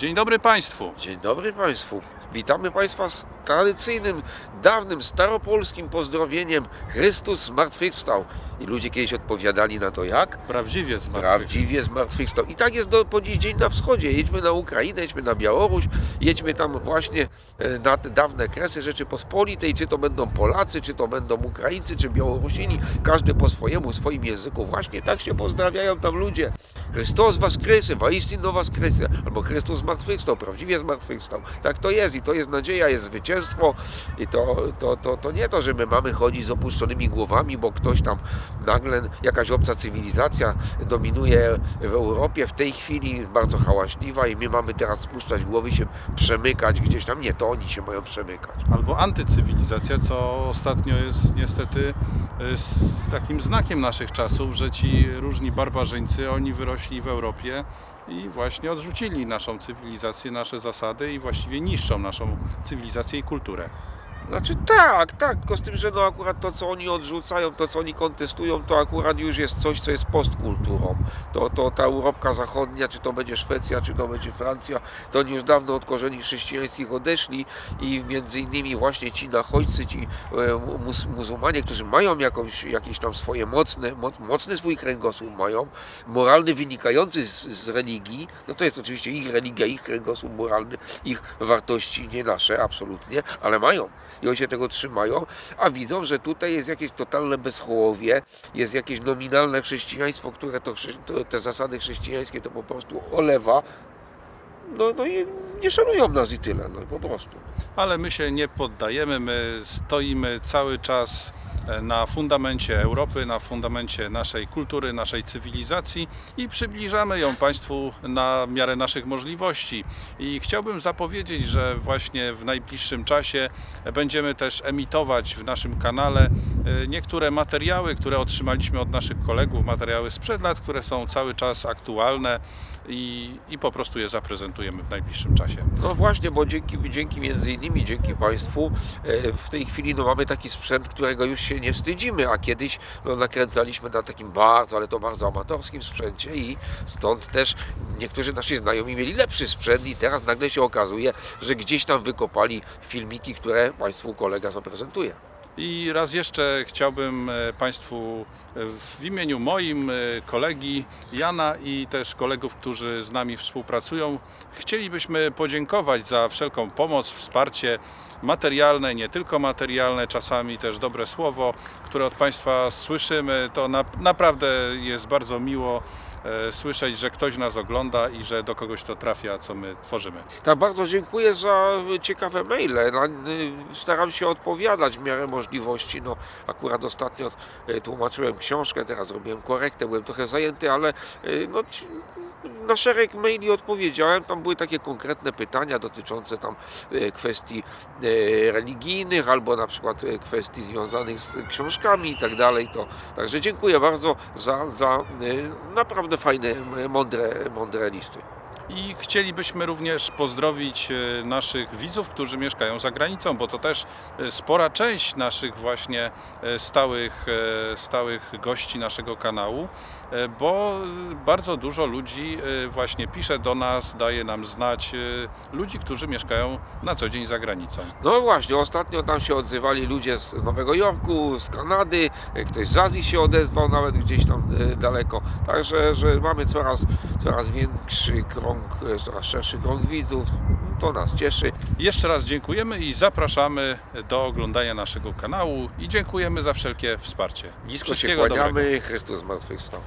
Dzień dobry Państwu. Dzień dobry Państwu. Witamy Państwa z tradycyjnym, dawnym, staropolskim pozdrowieniem Chrystus zmartwychwstał. I ludzie kiedyś odpowiadali na to jak? Prawdziwie zmartwych. Prawdziwie zmartwychwstał. I tak jest do, po dziś dzień na wschodzie. Jedźmy na Ukrainę, jedźmy na Białoruś, jedźmy tam właśnie e, na te dawne kresy Rzeczypospolitej, czy to będą Polacy, czy to będą Ukraińcy, czy Białorusini, każdy po swojemu, swoim języku. Właśnie tak się pozdrawiają tam ludzie. Chrystus was krysy, waistino was krysy, albo Chrystus zmartwychwstał, prawdziwie zmartwychwstał. Tak to jest i to jest nadzieja, jest zwycięstwo i to, to, to, to nie to, że my mamy chodzić z opuszczonymi głowami, bo ktoś tam nagle, jakaś obca cywilizacja dominuje w Europie w tej chwili, bardzo hałaśliwa i my mamy teraz spuszczać głowy się przemykać gdzieś tam. Nie, to oni się mają przemykać. Albo antycywilizacja, co ostatnio jest niestety y, z takim znakiem naszych czasów, że ci różni barbarzyńcy, oni wyrośli w Europie i właśnie odrzucili naszą cywilizację, nasze zasady i właściwie niszczą naszą cywilizację i kulturę. Znaczy tak, tak, tylko z tym, że no akurat to, co oni odrzucają, to, co oni kontestują, to akurat już jest coś, co jest postkulturą. To, to ta Europka Zachodnia, czy to będzie Szwecja, czy to będzie Francja, to oni już dawno od korzeni chrześcijańskich odeszli i między innymi właśnie ci nachodźcy, ci e, mus, muzułmanie, którzy mają jakąś, jakieś tam swoje mocne, moc, mocny swój kręgosłup mają, moralny wynikający z, z religii, no to jest oczywiście ich religia, ich kręgosłup moralny, ich wartości, nie nasze, absolutnie, ale mają i oni się tego trzymają, a widzą, że tutaj jest jakieś totalne bezchołowie, jest jakieś nominalne chrześcijaństwo, które to, te zasady chrześcijańskie to po prostu olewa. No, no i nie szanują nas i tyle, no po prostu. Ale my się nie poddajemy, my stoimy cały czas na fundamencie Europy, na fundamencie naszej kultury, naszej cywilizacji i przybliżamy ją Państwu na miarę naszych możliwości. I chciałbym zapowiedzieć, że właśnie w najbliższym czasie będziemy też emitować w naszym kanale niektóre materiały, które otrzymaliśmy od naszych kolegów, materiały sprzed lat, które są cały czas aktualne i, i po prostu je zaprezentujemy w najbliższym czasie. No właśnie, bo dzięki, dzięki między innymi, dzięki Państwu, e, w tej chwili no, mamy taki sprzęt, którego już się nie wstydzimy, a kiedyś no, nakręcaliśmy na takim bardzo, ale to bardzo amatorskim sprzęcie i stąd też niektórzy nasi znajomi mieli lepszy sprzęt i teraz nagle się okazuje, że gdzieś tam wykopali filmiki, które Państwu kolega zaprezentuje. I raz jeszcze chciałbym e, Państwu e, w imieniu moim, e, kolegi Jana i też kolegów, którzy z nami współpracują, chcielibyśmy podziękować za wszelką pomoc, wsparcie materialne, nie tylko materialne, czasami też dobre słowo, które od Państwa słyszymy. To na, naprawdę jest bardzo miło słyszeć, że ktoś nas ogląda i że do kogoś to trafia, co my tworzymy. Tak, bardzo dziękuję za ciekawe maile. Na- y, Staram się odpowiadać w miarę możliwości. No, akurat ostatnio y, tłumaczyłem książkę, teraz zrobiłem korektę, byłem trochę zajęty, ale y, no, na szereg maili odpowiedziałem. Tam były takie konkretne pytania dotyczące tam y, kwestii y, religijnych albo na przykład y, kwestii związanych z książkami i tak dalej. Także dziękuję bardzo za, za naprawdę fajne, mądre, mądre listy. I chcielibyśmy również pozdrowić e, naszych widzów, którzy mieszkają za granicą, bo to też e, spora część naszych właśnie e, stałych, stałych gości naszego kanału, bo bardzo dużo ludzi właśnie pisze do nas, daje nam znać ludzi, którzy mieszkają na co dzień za granicą. No właśnie, ostatnio tam się odzywali ludzie z Nowego Jorku, z Kanady, ktoś z Azji się odezwał, nawet gdzieś tam daleko. Także, że mamy coraz, coraz większy krąg, e, coraz szerszy krąg widzów. To nas cieszy. Jeszcze raz dziękujemy i zapraszamy do oglądania naszego kanału i dziękujemy za wszelkie wsparcie. Nisko się Wszystkiego dobrego. kłaniamy, Chrystus zmartwychwstał.